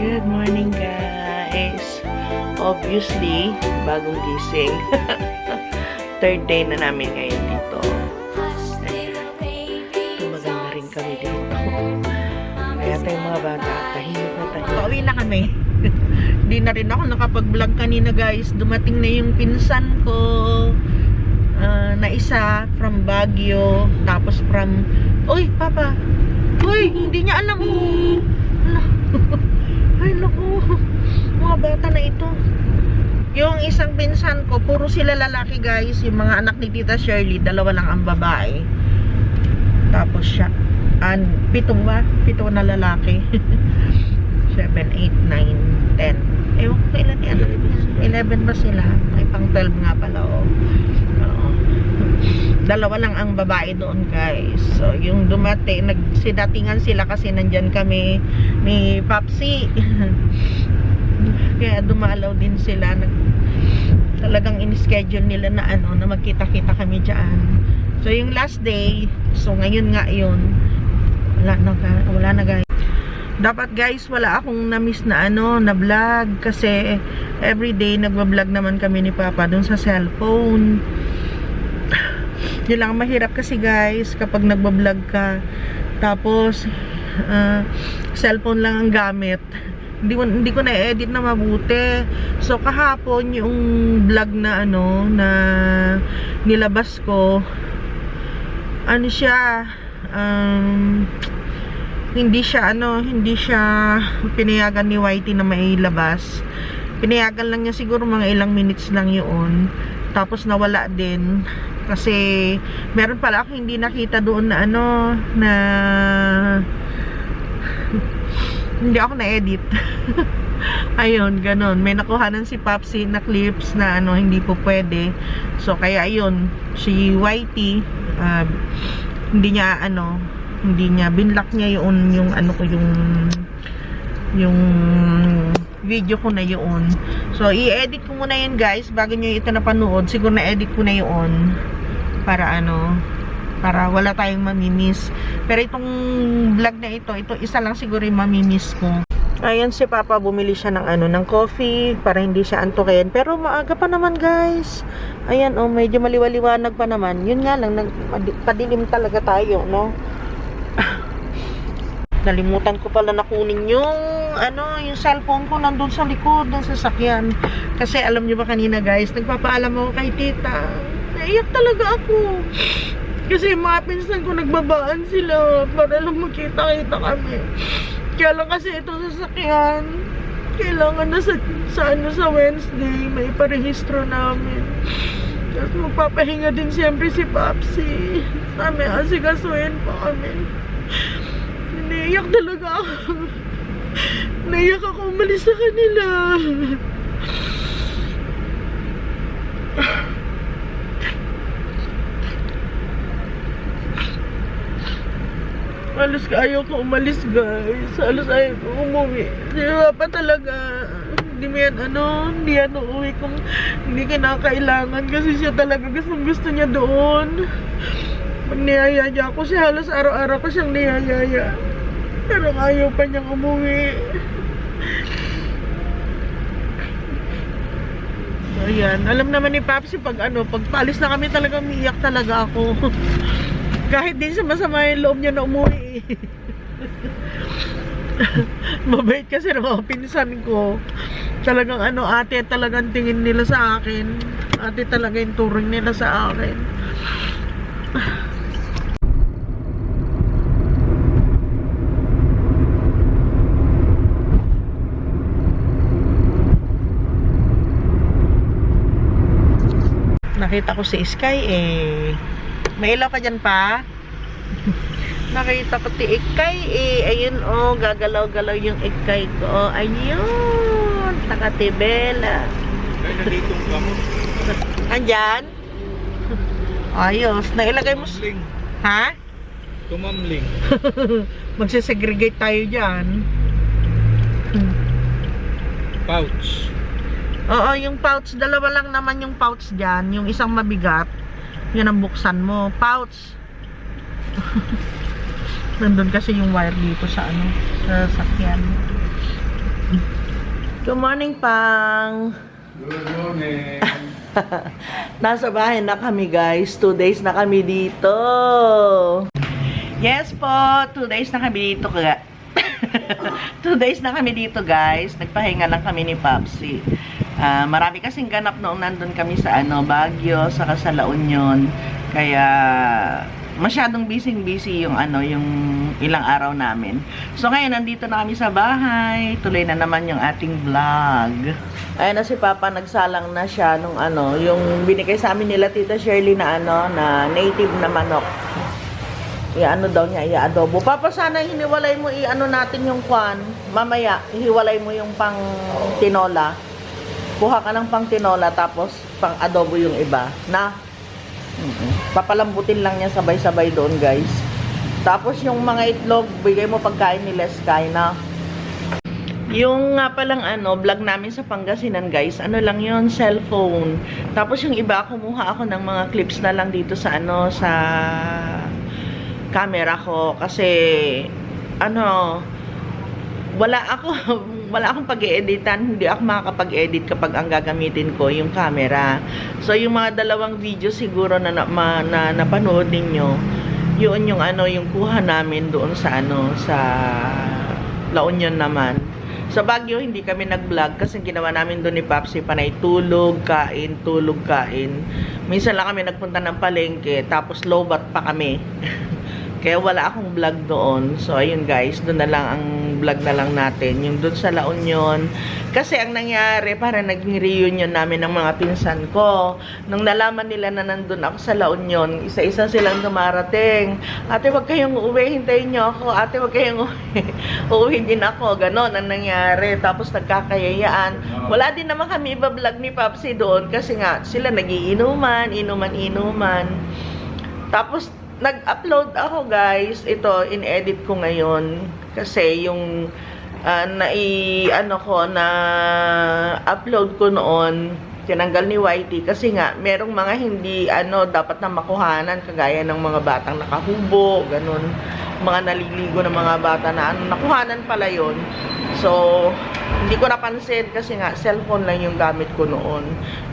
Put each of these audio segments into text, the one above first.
Good morning guys! Obviously, bagong gising. Third day na namin ngayon dito. Tumagal na rin kami dito. Kaya tayong mga bata, tahimik na tayo. Pauwi na kami. Hindi na rin ako nakapag-vlog kanina guys. Dumating na yung pinsan ko. ah, na isa from Baguio. Tapos from... Uy, Papa! Uy, hindi niya alam. Ala. Ay, naku. Mga bata na ito. Yung isang pinsan ko, puro sila lalaki guys. Yung mga anak ni Tita Shirley, dalawa lang ang babae. Tapos siya, an, pito ba? Pito na lalaki. 7, 8, 9, 10. Ewan ko kailan yan. 11 ba sila? May pang 12 nga pala, oh. Dalawa lang ang babae doon, guys. So, yung dumating, nagsidatingan sila kasi nandyan kami ni Papsi. Kaya dumalaw din sila. Nag, talagang in-schedule nila na ano, na magkita-kita kami dyan. So, yung last day, so ngayon nga yun, wala na, wala na guys. Dapat guys, wala akong na-miss na ano, na vlog kasi everyday nagwa-vlog naman kami ni Papa dun sa cellphone. Yun lang ang mahirap kasi guys, kapag nagwa-vlog ka, tapos ah, cellphone lang ang gamit. Hindi hindi ko na-edit na mabuti. So kahapon yung vlog na ano na nilabas ko ano siya um, hindi siya ano hindi siya pinayagan ni Whitey na mailabas pinayagan lang niya siguro mga ilang minutes lang yun tapos nawala din kasi meron pala ako hindi nakita doon na ano na hindi ako na-edit. Ayun ganon may nakuhanan si Papsi na clips na ano hindi po pwede. So kaya ayun si Whitey ah, hindi niya ano hindi niya binlock niya yung yung ano ko yung yung video ko na yun. So i-edit ko muna yun guys bago nyo ito napanood. Siguro na-edit ko na yun para ano para wala tayong mamimiss pero itong vlog na ito ito isa lang siguro yung mamimiss ko Ayan si Papa, bumili siya ng ano, ng coffee para hindi siya antukin. Pero maaga pa naman, guys. Ayan, oh, medyo maliwaliwanag pa naman. Yun nga lang, nag, padilim talaga tayo, no? Nalimutan ko pala na kunin yung ano, yung cellphone ko nandun sa likod ng sasakyan. Kasi alam niyo ba kanina, guys, nagpapaalam ako kay tita. Naiyak talaga ako. Kasi mga pinsan ko nagbabaan sila para lang magkita-kita kami. Kaya lang kasi ito sasakyan, kailangan na sa, sa, ano, sa Wednesday, may parehistro namin. Tapos magpapahinga din siyempre si Papsi. Sabi, asigasuhin pa kami. Naiyak talaga ako. Naiyak ako umalis sa kanila. Halos ayaw ko umalis guys. Halos ayaw ko umuwi. Si Papa talaga. Hindi mo yan ano, hindi yan uuwi kung hindi kinakailangan kasi siya talaga gustong gusto niya doon. Pag niyaya niya ako siya, halos araw-araw ko siyang niyayaya. Pero ayaw pa niyang umuwi. So, ayan. Alam naman ni Papsi pag ano, pag paalis na kami talaga umiiyak talaga ako. Kahit din sa masama yung loob niya na umuwi. Mabait kasi ng mga pinsan ko. Talagang ano, ate talagang tingin nila sa akin. Ate talaga yung turing nila sa akin. Nakita ko si Sky eh. May ilaw ka dyan pa? Nakita ko si Ikay eh. Ayun oh, gagalaw-galaw yung Ikay ko. Ayun, takatibela. Ay, nandito ang gamot. Andyan? Ayos. Nailagay mo... Tumamling. Ha? Tumamling. Magsisegregate tayo dyan. Pouch. Oo, yung pouch. Dalawa lang naman yung pouch dyan. Yung isang mabigat. Yun ang buksan mo. Pouch. Nandun kasi yung wire dito sa ano, sa sakyan. Good morning, Pang! Good morning. Nasa bahay na kami, guys. Two days na kami dito. Yes po, two days na kami dito. Ka two days na kami dito, guys. Nagpahinga lang kami ni Papsi. Ah, marami kasing ganap noong nandun kami sa ano, Baguio, saka sa La Union. Kaya masyadong busy-busy yung ano, yung ilang araw namin. So ngayon nandito na kami sa bahay. Tuloy na naman yung ating vlog. Ayun na si Papa nagsalang na siya nung ano, yung binigay sa amin nila Tita Shirley na ano, na native na manok. I-ano daw niya, i-adobo. Papa, sana hiniwalay mo, i-ano natin yung kwan. Mamaya, ihiwalay mo yung pang tinola. Kuha ka ng pang tinola, tapos pang adobo yung iba. Na? Papalambutin lang niya sabay-sabay doon, guys. Tapos yung mga itlog, bigay mo pagkain ni Leskay na. Yung nga palang ano, vlog namin sa Pangasinan guys, ano lang yon cellphone. Tapos yung iba, kumuha ako ng mga clips na lang dito sa ano, sa camera ko. Kasi, ano, wala ako, wala akong pag-editan, hindi ako makakapag-edit kapag ang gagamitin ko yung camera. So, yung mga dalawang video siguro na, na, ma- na napanood ninyo, yun yung ano, yung kuha namin doon sa ano, sa La Union naman. Sa Baguio, hindi kami nag-vlog kasi ginawa namin doon ni Papsi panay tulog, kain, tulog, kain. Minsan lang kami nagpunta ng palengke, tapos lowbat pa kami. Kaya wala akong vlog doon. So, ayun guys, doon na lang ang vlog na lang natin. Yung doon sa La Union. Kasi ang nangyari, para naging reunion namin ng mga pinsan ko. Nung nalaman nila na nandun ako sa La Union, isa-isa silang dumarating. Ate, wag kayong uuwi, hintayin nyo ako. Ate, wag kayong uuwi. uuwi din ako. Ganon ang nangyari. Tapos nagkakayayaan. Wala din naman kami iba-vlog ni Papsi doon kasi nga sila nagiinuman, inuman, inuman. Tapos, nag-upload ako guys. Ito, in-edit ko ngayon. Kasi yung ah, nai, ano ko, na upload ko noon, tinanggal ni YT. Kasi nga, merong mga hindi, ano, dapat na makuhanan. Kagaya ng mga batang nakahubo, ganun. Mga naliligo ng mga bata na, ano, nakuhanan pala yon So, hindi ko napansin kasi nga cellphone lang yung gamit ko noon.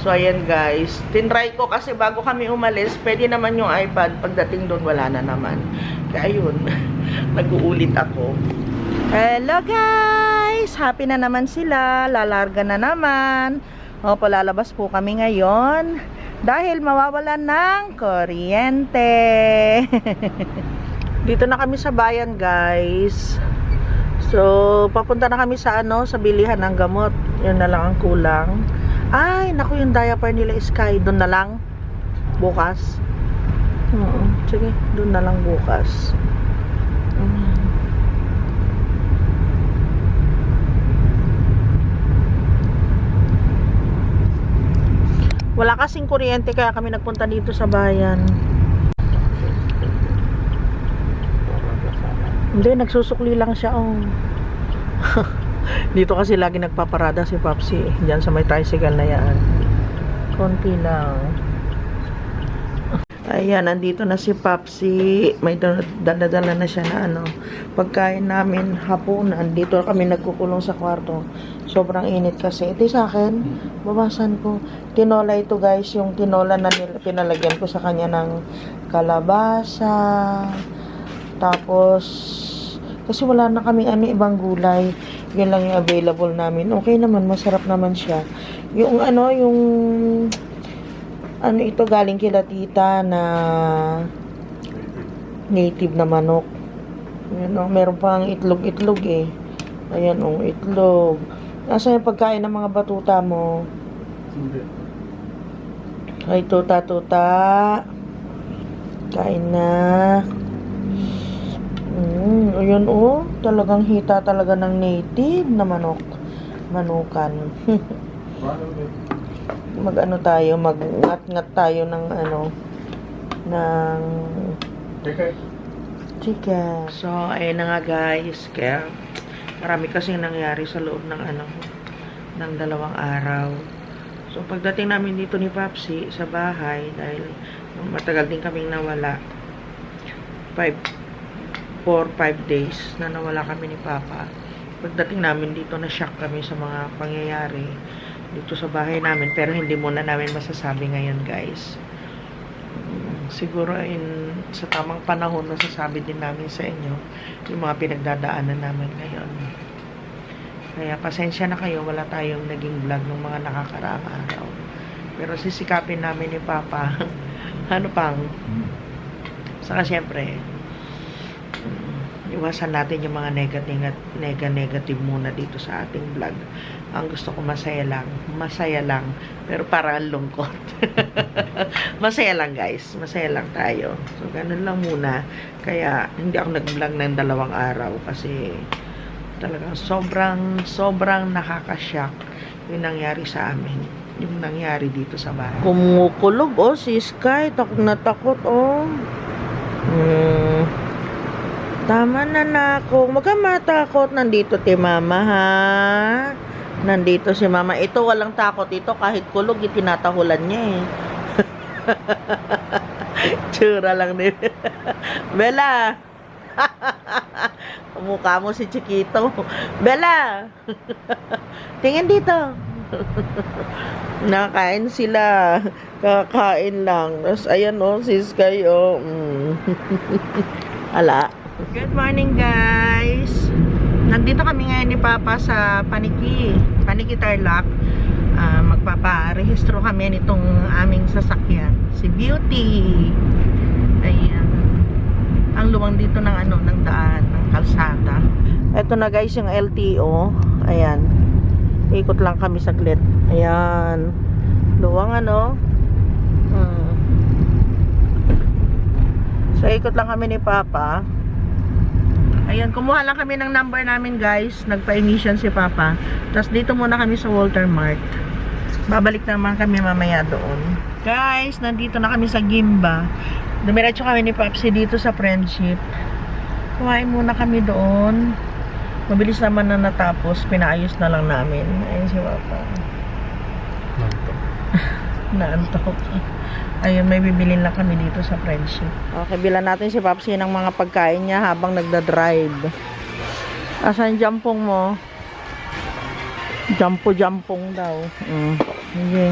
So ayan guys, tinry ko kasi bago kami umalis, pwede naman yung iPad. Pagdating doon wala na naman. Kaya yun, nag-uulit ako. Hello guys! Happy na naman sila. Lalarga na naman. Opo, lalabas po kami ngayon. Dahil mawawalan ng kuryente. Dito na kami sa bayan guys. So, papunta na kami sa ano, sa bilihan ng gamot. Yun na lang ang kulang. Ay, naku, yung diaper nila Sky, doon na lang. Bukas. Oo, sige, doon na lang bukas. Wala kasing kuryente kaya kami nagpunta dito sa bayan. Hindi, nagsusukli lang siya. Oh. Dito kasi lagi nagpaparada si Papsi. eh. Diyan sa may tricycle na yan. Konti lang. Ayan, nandito na si Papsi. May dala-dala na siya na ano. Pagkain namin hapunan. Dito kami nagkukulong sa kwarto. Sobrang init kasi. Ito sa akin. Babasan ko. Tinola ito guys. Yung tinola na pinalagyan ko sa kanya ng kalabasa. Tapos, kasi wala na kami ano, ibang gulay. Yun lang yung available namin. Okay naman, masarap naman siya. Yung ano, yung ano ito galing kila tita na native na manok. Yan o, meron pang itlog-itlog eh. Ayan o, itlog. Nasa yung pagkain ng mga batuta mo? Ay, tuta-tuta. Kain na. Mm, ayun oh, talagang hita talaga ng native na manok. Manukan. Mag-ano tayo, mag-ngat-ngat tayo ng ano, ng chicken. So, ayun na nga guys. Kaya, marami kasing nangyari sa loob ng ano, ng dalawang araw. So, pagdating namin dito ni Papsi sa bahay, dahil matagal din kaming nawala, 5 4 5 days na nawala kami ni Papa. pagdating namin dito na shock kami sa mga pangyayari dito sa bahay namin pero hindi muna namin masasabi ngayon guys siguro in sa tamang panahon masasabi din namin sa inyo yung mga pinagdadaanan namin ngayon. Kaya pasensya na kayo wala tayong naging vlog ng mga nakakaraang araw. Pero sisikapin namin ni Papa ano pang? Saka syempre iwasan natin yung mga negative nega negative muna dito sa ating vlog. Ang gusto ko masaya lang masaya lang pero parang lungkot. Masaya lang guys. Masaya lang tayo. So ganun lang muna. Kaya hindi ako nag-vlog ng dalawang araw kasi talagang sobrang sobrang nakakashock yung nangyari sa amin yung nangyari dito sa bahay. Kumukulog oh si Sky. Takot na takot oh. Hmm. Tama na na ako Huwag kang matakot nandito ti mama ha nandito si mama ito walang takot ito kahit kulog itinatahulan niya eh tsura lang din Bella Mukha mo si Chiquito. Bella! Tingin dito. Nakain sila. Kakain lang. Tapos, ayan o, si Sky o. Mm. Ala. Good morning, guys. Nandito kami ngayon ni Papa sa Paniki. Paniki Tarlac. Ah, magpaparehistro kami nitong aming sasakyan. Si Beauty. Ayan ang luwang dito ng ano ng daan ng kalsada eto na guys yung LTO ayan ikot lang kami saglit ayan luwang ano hmm. so ikot lang kami ni Papa ayan kumuha lang kami ng number namin guys nagpa-emission si Papa tapos dito muna kami sa Walter Mart babalik naman kami mamaya doon guys nandito na kami sa Gimba Dumiretso kami ni Papsi dito sa friendship. Kumain muna kami doon. Mabilis naman na natapos. Pinaayos na lang namin. Ayun si Papa. Naantok. Ayun, may bibilin lang kami dito sa friendship. Okay, bilan natin si Papsi ng mga pagkain niya habang nagda-drive. Asan jampong mo? Jampo-jampong daw. Mm. Sige.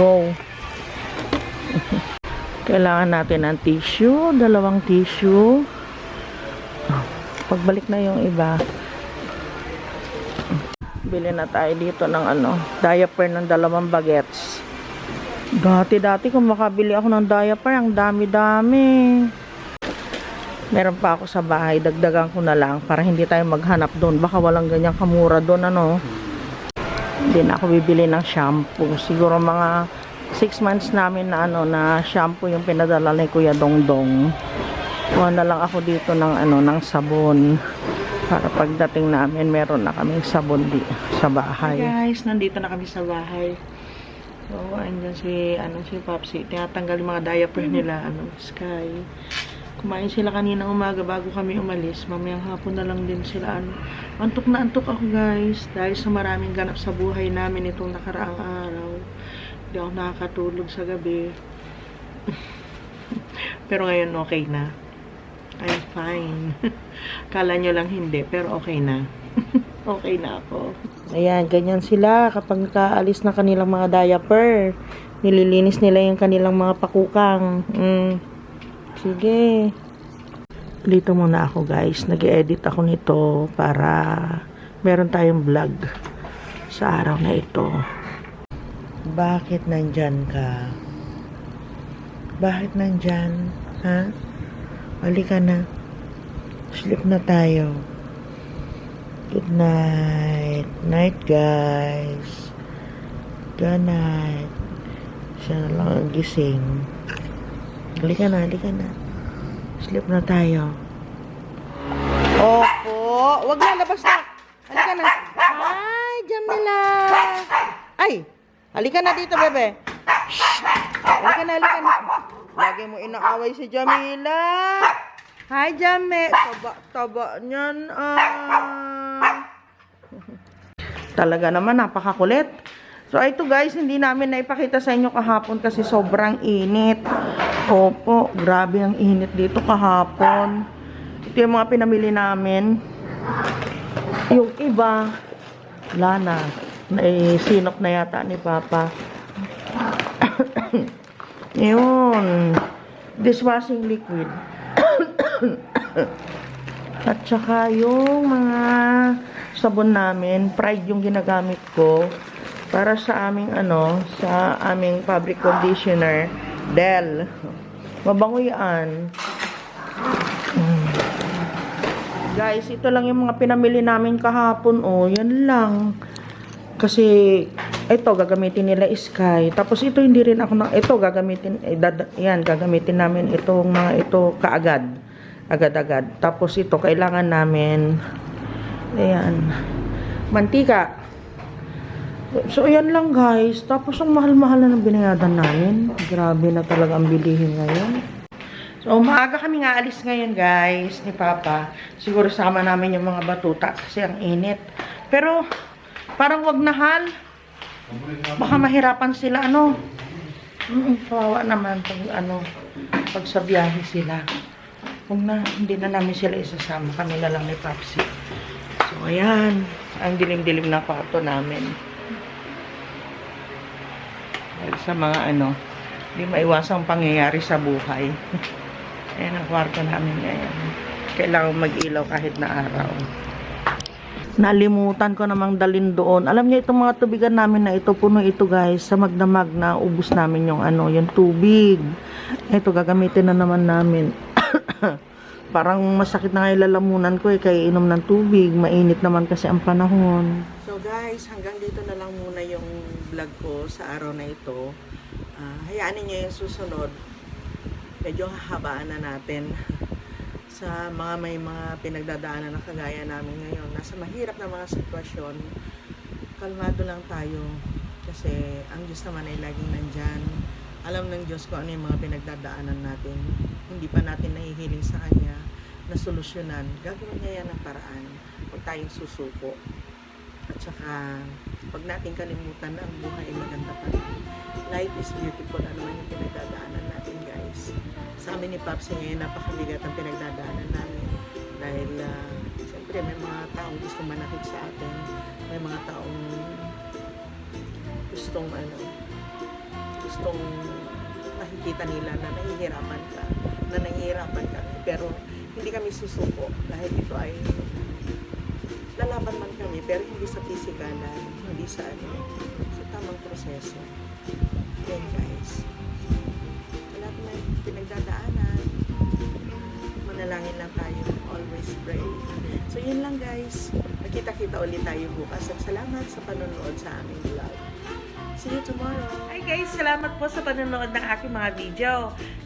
Go. Kailangan natin ng tissue, dalawang tissue. Pagbalik na yung iba. Bili na tayo dito ng ano, diaper ng dalawang bagets. Dati-dati kung makabili ako ng diaper, ang dami-dami. Meron pa ako sa bahay, dagdagan ko na lang para hindi tayo maghanap doon. Baka walang ganyang kamura doon, ano. Hindi ako bibili ng shampoo. Siguro mga 6 months namin na ano na shampoo yung pinadala ni Kuya Dongdong. Kuha na lang ako dito ng ano ng sabon para pagdating namin meron na kaming sabon di sa bahay. Hey guys, nandito na kami sa bahay. So, andyan si ano si Popsi, tinatanggal yung mga diaper nila ano Sky. Kumain sila kanina umaga bago kami umalis. Mamayang hapon na lang din sila ano. Antok na antok ako guys dahil sa maraming ganap sa buhay namin itong nakaraang araw. Hindi ako nakakatulog sa gabi. pero ngayon okay na. I'm fine. Kala nyo lang hindi, pero okay na. okay na ako. Ayan, ganyan sila kapag kaalis na kanilang mga diaper. Nililinis nila yung kanilang mga pakukang. Mm. Sige. Dito muna ako guys. Nag-edit ako nito para meron tayong vlog sa araw na ito. Bakit nandyan ka? Bakit nandyan? Ha? Halika na. Sleep na tayo. Good night. Night, guys. Good night. Siya na lang ang gising. Halika na, halika na. Sleep na tayo. Opo. Wag na, labas na. Halika na. Hi, Jamila. Ay, halika na dito, bebe. Shh. Halika na, halika na. Lagi mo inaaway si Jamila. Hi, Jame. Taba, taba niyan. Ah. Talaga naman, napakakulit. So, ito guys, hindi namin naipakita sa inyo kahapon kasi sobrang init. Opo, grabe ang init dito kahapon. Ito yung mga pinamili namin. Yung iba, wala na. Naisinok na yata ni Papa. Yun. Dishwashing liquid. At saka yung mga sabon namin, Pride yung ginagamit ko para sa aming ano, sa aming fabric conditioner, Dell. Mabango yan. Mm. Guys, ito lang yung mga pinamili namin kahapon, oh. Yan lang. Kasi, ito, gagamitin nila Sky. Tapos, ito, hindi rin ako na, ito, gagamitin, eh, dad, yan, gagamitin namin itong mga ito kaagad. Agad-agad. Tapos, ito, kailangan namin, ayan, mantika. So, ayan lang, guys. Tapos, ang mahal-mahal na ng binayadan namin. Grabe na talaga ang bilihin ngayon. So, maaga kami nga alis ngayon, guys, ni Papa. Siguro sama namin yung mga batuta kasi ang init. Pero, parang wag na hal. Baka mahirapan sila, ano. Mm, kawawa naman pag, ano, pag sa biyahe sila. Huwag na, hindi na namin sila isasama. Kami na lang ni Papsi. So, ayan. Ang dilim-dilim na kwarto namin. Dahil sa mga, ano, hindi maiwasang pangyayari sa buhay. Ayan ang kwarto namin ngayon. Kailangan mag-ilaw kahit na araw. Nalimutan ko namang dalin doon. Alam niyo itong mga tubigan namin na ito, puno ito guys, sa magdamag na ubus namin yung ano, yung tubig. Ito, gagamitin na naman namin. Parang masakit na nga lalamunan ko eh, kaya inom ng tubig. Mainit naman kasi ang panahon. So guys, hanggang dito na lang muna yung vlog ko sa araw na ito. Ah, hayaan niyo yung susunod medyo hahabaan na natin sa mga may mga pinagdadaanan na kagaya namin ngayon. Nasa mahirap na mga sitwasyon, kalmado lang tayo kasi ang Diyos naman ay laging nandyan. Alam ng Diyos kung ano yung mga pinagdadaanan natin. Hindi pa natin nahihiling sa Kanya na solusyonan. Gagawin niya yan ng paraan. Huwag tayong susuko. At saka, huwag natin kalimutan na ang buhay ay maganda pa. Life is beautiful. Ano man yung pinagdadaanan natin, guys. Sa amin ni Papsi ngayon, napakabigat ang pinagdadaanan namin. Dahil, uh, siyempre, may mga taong gusto manakit sa atin. May mga taong gustong, ano, gustong nakikita nila na nahihirapan ka, na nahihirapan kami. Pero, hindi kami susuko dahil ito ay lalaban man kami pero hindi sa pisikalan, hindi sa ano, sa tamang proseso. Yan guys. Wala na pinagdadaanan. Manalangin lang tayo. Always pray. So yun lang guys. Magkita-kita ulit tayo bukas. At salamat sa panonood sa aming vlog. See you tomorrow. Hi guys! Salamat po sa panonood ng aking mga video.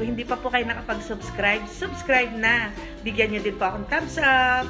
Kung hindi pa po kayo nakapag-subscribe, subscribe na. Bigyan nyo din po akong thumbs up.